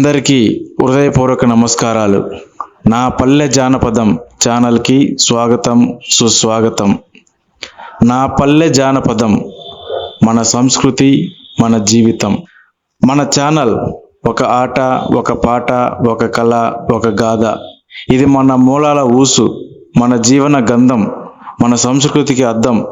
అందరికీ హృదయపూర్వక నమస్కారాలు. నా పల్లె జానపదం ఛానల్కి స్వాగతం సుస్వాగతం. నా పల్లె జానపదం మన సంస్కృతి మన జీవితం. మన ఛానల్ ఒక ఆట ఒక పాట ఒక కళ ఒక గాథ. ఇది మన మూలాల ఊసు మన జీవన గంధం మన సంస్కృతికి అద్దం.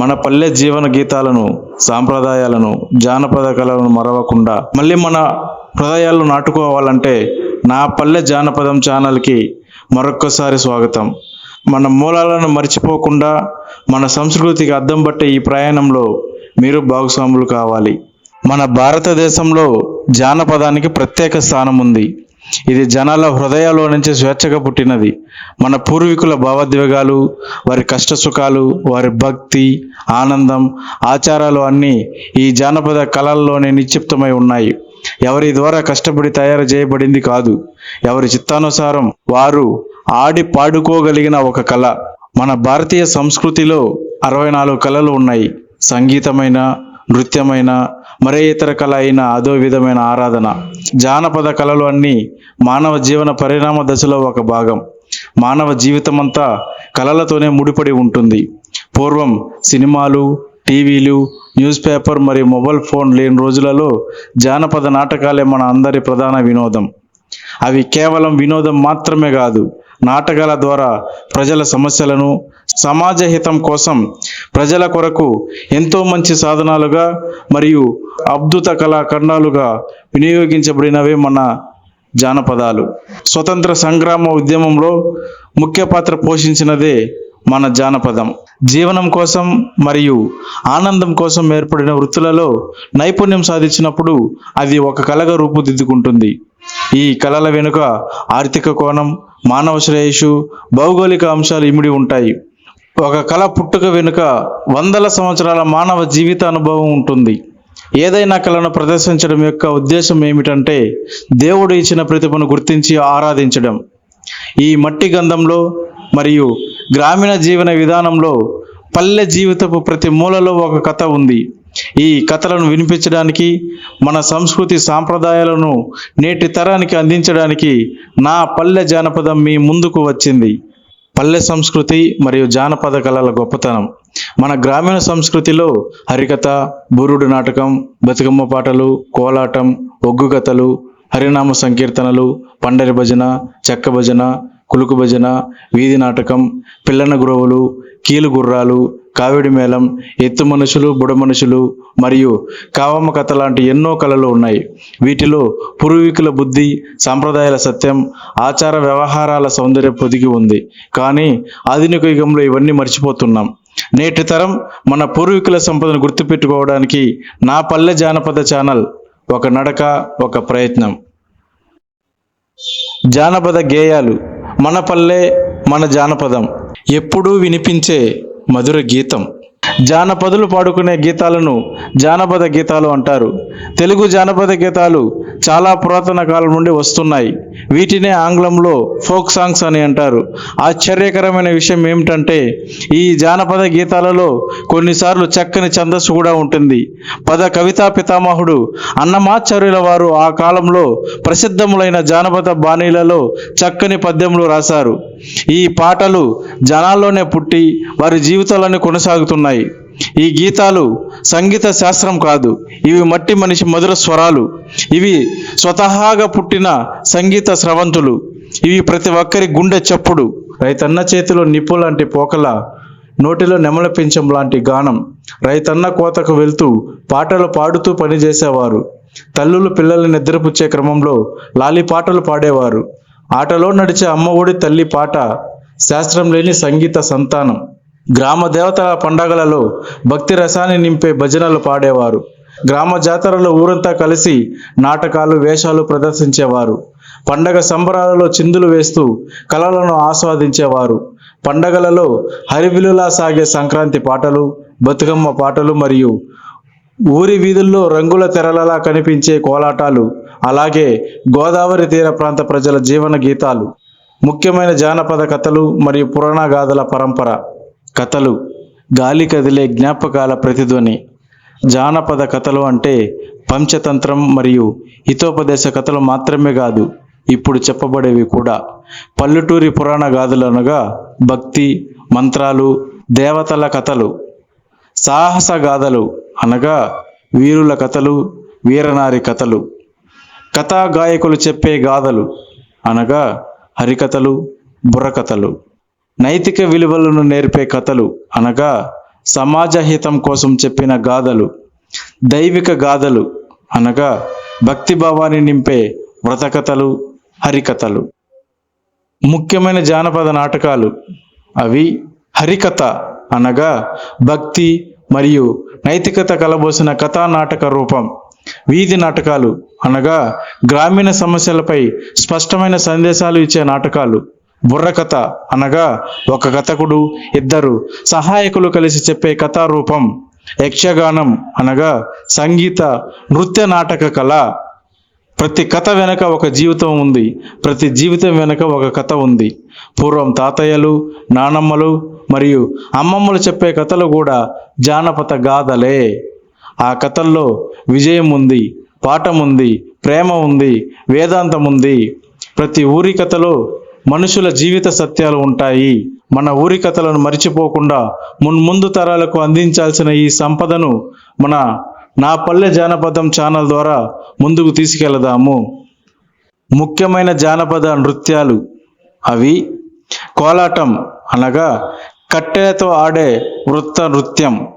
మన పల్లె జీవన గీతాలను సాంప్రదాయాలను జానపద కళలను మరవకుండా మళ్ళీ మన హృదయాల్లో నాటుకోవాలంటే నా పల్లె జానపదం ఛానల్కి మరొక్కసారి స్వాగతం. మన మూలాలను మర్చిపోకుండా మన సంస్కృతికి అద్దం పట్టే ఈ ప్రయాణంలో మీరు భాగస్వాములు కావాలి. మన భారతదేశంలో జానపదానికి ప్రత్యేక స్థానం ఉంది ఇది జనాల హృదయాల్లో నుంచి స్వేచ్ఛగా పుట్టినది. మన పూర్వీకుల భావోద్వేగాలు వారి కష్ట సుఖాలు వారి భక్తి ఆనందం ఆచారాలు అన్నీ ఈ జానపద కళల్లోనే నిక్షిప్తమై ఉన్నాయి. ఎవరి ద్వారా కష్టపడి తయారు చేయబడింది కాదు. ఎవరి చిత్తానుసారం వారు ఆడి పాడుకోగలిగిన ఒక కళ. మన భారతీయ సంస్కృతిలో అరవై నాలుగు కళలు ఉన్నాయి. సంగీతమైన నృత్యమైన మరే ఇతర కళ అయిన అదో విధమైన ఆరాధన. జానపద కళలు అన్నీ మానవ జీవన పరిణామ దశలో ఒక భాగం. మానవ జీవితమంతా కళలతోనే ముడిపడి ఉంటుంది. పూర్వం సినిమాలు టీవీలు న్యూస్ పేపర్ మరియు మొబైల్ ఫోన్ లేని రోజులలో జానపద నాటకాలే మన అందరి ప్రధాన వినోదం. అవి కేవలం వినోదం మాత్రమే కాదు నాటకాల ద్వారా ప్రజల సమస్యలను సమాజ హితం కోసం ప్రజల కొరకు ఎంతో మంచి సాధనాలుగా మరియు అద్భుత కళాఖండాలుగా వినియోగించబడినవే మన జానపదాలు. స్వతంత్ర సంగ్రామ ఉద్యమంలో ముఖ్య పాత్ర పోషించినదే మన జానపదం. జీవనం కోసం మరియు ఆనందం కోసం ఏర్పడిన వృత్తులలో నైపుణ్యం సాధించినప్పుడు అది ఒక కళగా రూపుదిద్దుకుంటుంది. ఈ కళల వెనుక ఆర్థిక కోణం మానవ శ్రేయస్సు భౌగోళిక అంశాలు ఇమిడి ఉంటాయి. ఒక కళ పుట్టుక వెనుక వందల సంవత్సరాల మానవ జీవిత అనుభవం ఉంటుంది. ఏదైనా కళను ప్రదర్శించడం యొక్క ఉద్దేశం ఏమిటంటే దేవుడు ఇచ్చిన ప్రతిభను గుర్తించి ఆరాధించడం. ఈ మట్టి గంధంలో మరియు గ్రామీణ జీవన విధానంలో పల్లె జీవితపు ప్రతి మూలలో ఒక కథ ఉంది. ఈ కథలను వినిపించడానికి మన సంస్కృతి సాంప్రదాయాలను నేటి తరానికి అందించడానికి నా పల్లె జానపదం మీ ముందుకు వచ్చింది. పల్లె సంస్కృతి మరియు జానపద కళల గొప్పతనం. మన గ్రామీణ సంస్కృతిలో హరికథ బురుడు నాటకం బతుకమ్మ పాటలు కోలాటం ఒగ్గు కథలు హరినామ సంకీర్తనలు పండరి భజన చెక్క భజన కులుకు భజన వీధి నాటకం పిల్లన గురవులు కీలు గుర్రాలు కావిడి మేళం ఎత్తు మనుషులు బుడ మనుషులు మరియు కావమ్మ కథ లాంటి ఎన్నో కళలు ఉన్నాయి. వీటిలో పూర్వీకుల బుద్ధి సాంప్రదాయాల సత్యం ఆచార వ్యవహారాల సౌందర్యం పొదిగి ఉంది. కానీ ఆధునిక యుగంలో ఇవన్నీ మర్చిపోతున్నాం. నేటి తరం మన పూర్వీకుల సంపదను గుర్తుపెట్టుకోవడానికి నా పల్లె జానపద ఛానల్ ఒక నడక ఒక ప్రయత్నం. జానపద గేయాలు మన పల్లె మన జానపదం ఎప్పుడూ వినిపించే మధుర గీతం. జానపదులు పాడుకునే గీతాలను జానపద గీతాలు అంటారు. తెలుగు జానపద గీతాలు చాలా పురాతన కాలం నుండి వస్తున్నాయి. వీటినే ఆంగ్లంలో ఫోక్ సాంగ్స్ అని అంటారు. ఆశ్చర్యకరమైన విషయం ఏమిటంటే ఈ జానపద గీతాలలో కొన్నిసార్లు చక్కని ఛందస్సు కూడా ఉంటుంది. పద కవితా పితామహుడు అన్నమాచార్యుల వారు ఆ కాలంలో ప్రసిద్ధములైన జానపద బాణీలలో చక్కని పద్యములు రాశారు. ఈ పాటలు జనాల్లోనే పుట్టి వారి జీవితాలను కొనసాగుతున్నాయి. ఈ గీతాలు సంగీత శాస్త్రం కాదు. ఇవి మట్టి మనిషి మధుర స్వరాలు. ఇవి స్వతహాగా పుట్టిన సంగీత స్రవంతులు. ఇవి ప్రతి ఒక్కరి గుండె చప్పుడు. రైతన్న చేతిలో నిప్పు లాంటి పోకల నోటిలో నెమల పెంచం లాంటి గానం. రైతన్న కోతకు వెళ్తూ పాటలు పాడుతూ పనిచేసేవారు. తల్లులు పిల్లల్ని నిద్రపుచ్చే క్రమంలో లాలి పాటలు పాడేవారు. ఆటలో నడిచే అమ్మఒడి తల్లి పాట శాస్త్రం లేని సంగీత సంతానం గ్రామ దేవతల పండగలలో భక్తి రసాన్ని నింపే భజనలు పాడేవారు. గ్రామ జాతరలో ఊరంతా కలిసి నాటకాలు వేషాలు ప్రదర్శించేవారు. పండగ సంబరాలలో చిందులు వేస్తూ కళలను ఆస్వాదించేవారు. పండగలలో హరివిలులా సాగే సంక్రాంతి పాటలు బతుకమ్మ పాటలు మరియు ఊరి వీధుల్లో రంగుల తెరలలా కనిపించే కోలాటాలు అలాగే గోదావరి తీర ప్రాంత ప్రజల జీవన గీతాలు ముఖ్యమైన జానపద కథలు మరియు పురాణ గాథల పరంపర కథలు గాలి కదిలే జ్ఞాపకాల ప్రతిధ్వని జానపద కథలు అంటే పంచతంత్రం మరియు హితోపదేశ కథలు మాత్రమే కాదు ఇప్పుడు చెప్పబడేవి కూడా. పల్లెటూరి పురాణ గాథలు అనగా భక్తి మంత్రాలు దేవతల కథలు సాహస గాథలు అనగా వీరుల కథలు వీరనారి కథలు. కథా గాయకులు చెప్పే గాథలు. అనగా హరికథలు బుర్రకథలు. నైతిక విలువలను నేర్పే కథలు. అనగా సమాజ హితం కోసం చెప్పిన గాథలు. దైవిక గాథలు. అనగా భక్తి భావాన్ని నింపే వ్రతకథలు హరికథలు. ముఖ్యమైన జానపద నాటకాలు. అవి హరికథ. అనగా భక్తి మరియు నైతికత కలబోసిన కథా నాటక రూపం వీధి నాటకాలు అనగా గ్రామీణ సమస్యలపై స్పష్టమైన సందేశాలు ఇచ్చే నాటకాలు. బుర్రకథ అనగా ఒక కథకుడు ఇద్దరు సహాయకులు కలిసి చెప్పే కథారూపం యక్షగానం అనగా సంగీత నృత్య నాటక కళ. ప్రతి కథ వెనక ఒక జీవితం ఉంది. ప్రతి జీవితం వెనక ఒక కథ ఉంది. పూర్వం తాతయ్యలు నానమ్మలు మరియు అమ్మమ్మలు చెప్పే కథలు కూడా జానపద గాథలే. ఆ కథల్లో విజయం ఉంది పాఠం ఉంది ప్రేమ ఉంది వేదాంతం ఉంది ప్రతి ఊరి కథలో మనుషుల జీవిత సత్యాలు ఉంటాయి. మన ఊరి కథలను మరిచిపోకుండా మున్ముందు తరాలకు అందించాల్సిన ఈ సంపదను మన నా పల్లె జానపదం ఛానల్ ద్వారా ముందుకు తీసుకెళదాము. ముఖ్యమైన జానపద నృత్యాలు అవి కోలాటం అనగా కట్టెలతో ఆడే వృత్త నృత్యం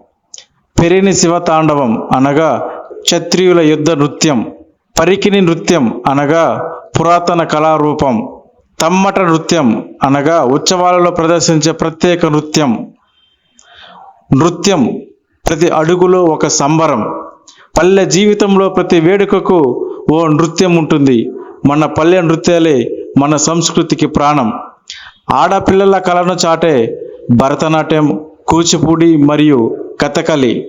పెరిని శివతాండవం అనగా క్షత్రియుల యుద్ధ నృత్యం పరికిని నృత్యం అనగా పురాతన కళారూపం తమ్మట నృత్యం అనగా ఉత్సవాలలో ప్రదర్శించే ప్రత్యేక నృత్యం. నృత్యం ప్రతి అడుగులో ఒక సంబరం. పల్లె జీవితంలో ప్రతి వేడుకకు ఓ నృత్యం ఉంటుంది. మన పల్లె నృత్యాలే మన సంస్కృతికి ప్రాణం. ఆడపిల్లల కళను చాటే భరతనాట్యం కూచిపూడి మరియు కథకళి.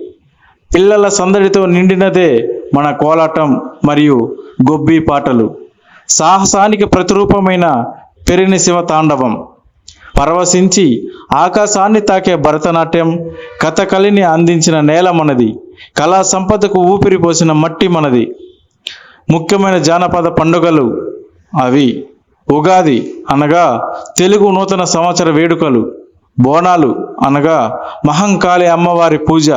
పిల్లల సందడితో నిండినదే మన కోలాటం మరియు గొబ్బి పాటలు. సాహసానికి ప్రతిరూపమైన పెరిని శివ తాండవం. పరవశించి ఆకాశాన్ని తాకే భరతనాట్యం కథకళిని అందించిన నేల మనది. కళా సంపదకు ఊపిరి పోసిన మట్టి మనది. ముఖ్యమైన జానపద పండుగలు అవి. ఉగాది అనగా తెలుగు నూతన సంవత్సర వేడుకలు. బోనాలు అనగా మహంకాళి అమ్మవారి పూజ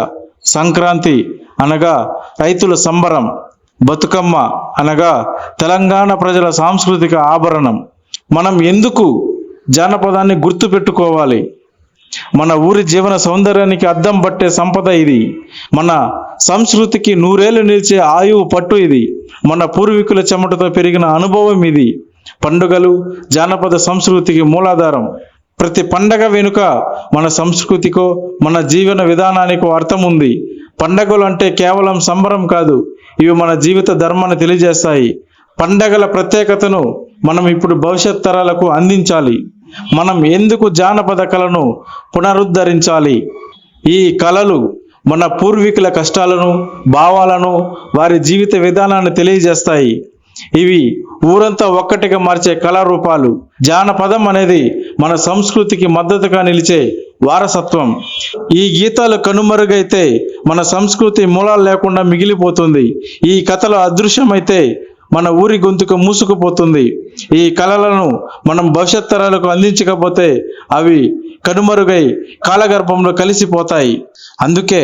సంక్రాంతి అనగా రైతుల సంబరం బతుకమ్మ అనగా తెలంగాణ ప్రజల సాంస్కృతిక ఆభరణం. మనం ఎందుకు జానపదాన్ని గుర్తు పెట్టుకోవాలి? మన ఊరి జీవన సౌందర్యానికి అద్దం పట్టే సంపద ఇది. మన సంస్కృతికి నూరేళ్ళు నిలిచే ఆయువు పట్టు ఇది. మన పూర్వీకుల చెమటతో పెరిగిన అనుభవం ఇది. పండుగలు జానపద సంస్కృతికి మూలాధారం. ప్రతి పండగ వెనుక మన సంస్కృతికో మన జీవన విధానానికో అర్థం ఉంది పండగలు అంటే కేవలం సంబరం కాదు ఇవి మన జీవిత ధర్మాన్ని తెలియజేస్తాయి. పండగల ప్రత్యేకతను మనం ఇప్పుడు భవిష్యత్ తరాలకు అందించాలి. మనం ఎందుకు జానపద కళను పునరుద్ధరించాలి? ఈ కళలు మన పూర్వీకుల కష్టాలను భావాలను వారి జీవిత విధానాన్ని తెలియజేస్తాయి. ఇవి ఊరంతా ఒక్కటిగా మార్చే కళారూపాలు. జానపదం అనేది మన సంస్కృతికి మద్దతుగా నిలిచే వారసత్వం. ఈ గీతాలు కనుమరుగైతే మన సంస్కృతి మూలాలు లేకుండా మిగిలిపోతుంది. ఈ కథలు అదృశ్యమైతే మన ఊరి గొంతుకు మూసుకుపోతుంది. ఈ కళలను మనం భవిష్యత్ తరాలకు అందించకపోతే అవి కనుమరుగై కాలగర్భంలో కలిసిపోతాయి. అందుకే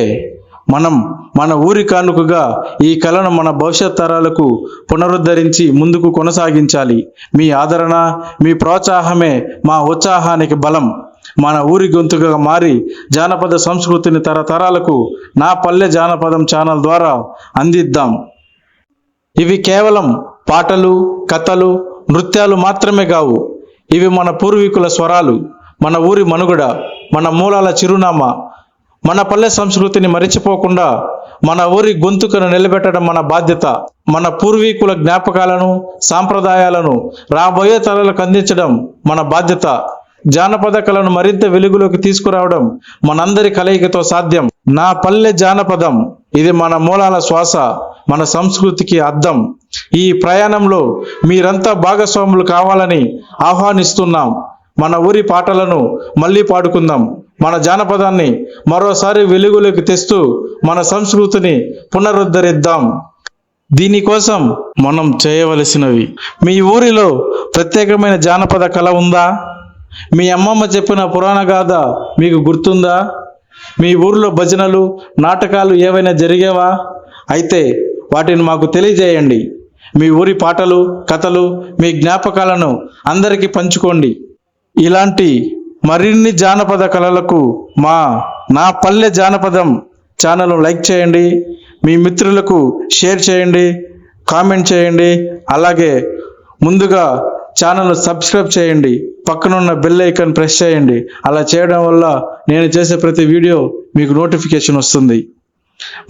మనం మన ఊరి కానుకగా ఈ కళను మన భవిష్యత్ తరాలకు పునరుద్ధరించి ముందుకు కొనసాగించాలి. మీ ఆదరణ మీ ప్రోత్సాహమే మా ఉత్సాహానికి బలం. మన ఊరి గొంతుగా మారి జానపద సంస్కృతిని తరతరాలకు నా పల్లె జానపదం ఛానల్ ద్వారా అందిద్దాం. ఇవి కేవలం పాటలు కథలు నృత్యాలు మాత్రమే కావు. ఇవి మన పూర్వీకుల స్వరాలు మన ఊరి మనుగడ మన మూలాల చిరునామా మన పల్లె సంస్కృతిని మరిచిపోకుండా మన ఊరి గొంతుకను నిలబెట్టడం మన బాధ్యత. మన పూర్వీకుల జ్ఞాపకాలను సాంప్రదాయాలను రాబోయే తరాలకు అందించడం మన బాధ్యత. జానపద కళను మరింత వెలుగులోకి తీసుకురావడం మనందరి కలయికతో సాధ్యం. నా పల్లె జానపదం ఇది మన మూలాల శ్వాస మన సంస్కృతికి అద్దం. ఈ ప్రయాణంలో మీరంతా భాగస్వాములు కావాలని ఆహ్వానిస్తున్నాం. మన ఊరి పాటలను మళ్ళీ పాడుకుందాం. మన జానపదాన్ని మరోసారి వెలుగులోకి తెస్తూ మన సంస్కృతిని పునరుద్ధరిద్దాం. దీనికోసం మనం చేయవలసినవి మీ ఊరిలో ప్రత్యేకమైన జానపద కళ ఉందా? మీ అమ్మమ్మ చెప్పిన పురాణ గాథ మీకు గుర్తుందా? మీ ఊరిలో భజనలు నాటకాలు ఏవైనా జరిగేవా? అయితే వాటిని మాకు తెలియజేయండి. మీ ఊరి పాటలు కథలు మీ జ్ఞాపకాలను అందరికీ పంచుకోండి. ఇలాంటి మరిన్ని జానపద కళలకు మా నా పల్లె జానపదం ఛానల్ లైక్ చేయండి మీ మిత్రులకు షేర్ చేయండి కామెంట్ చేయండి అలాగే ముందుగా ఛానల్ సబ్స్క్రైబ్ చేయండి పక్కనున్న బెల్ ఐకాన్ ప్రెస్ చేయండి. అలా చేయడం వల్ల నేను చేసే ప్రతి వీడియో మీకు నోటిఫికేషన్ వస్తుంది.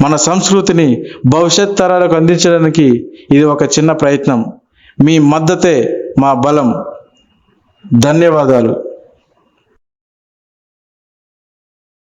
మన సంస్కృతిని భవిష్యత్ తరాలకు అందించడానికి ఇది ఒక చిన్న ప్రయత్నం. మీ మద్దతే మా బలం. ధన్యవాదాలు.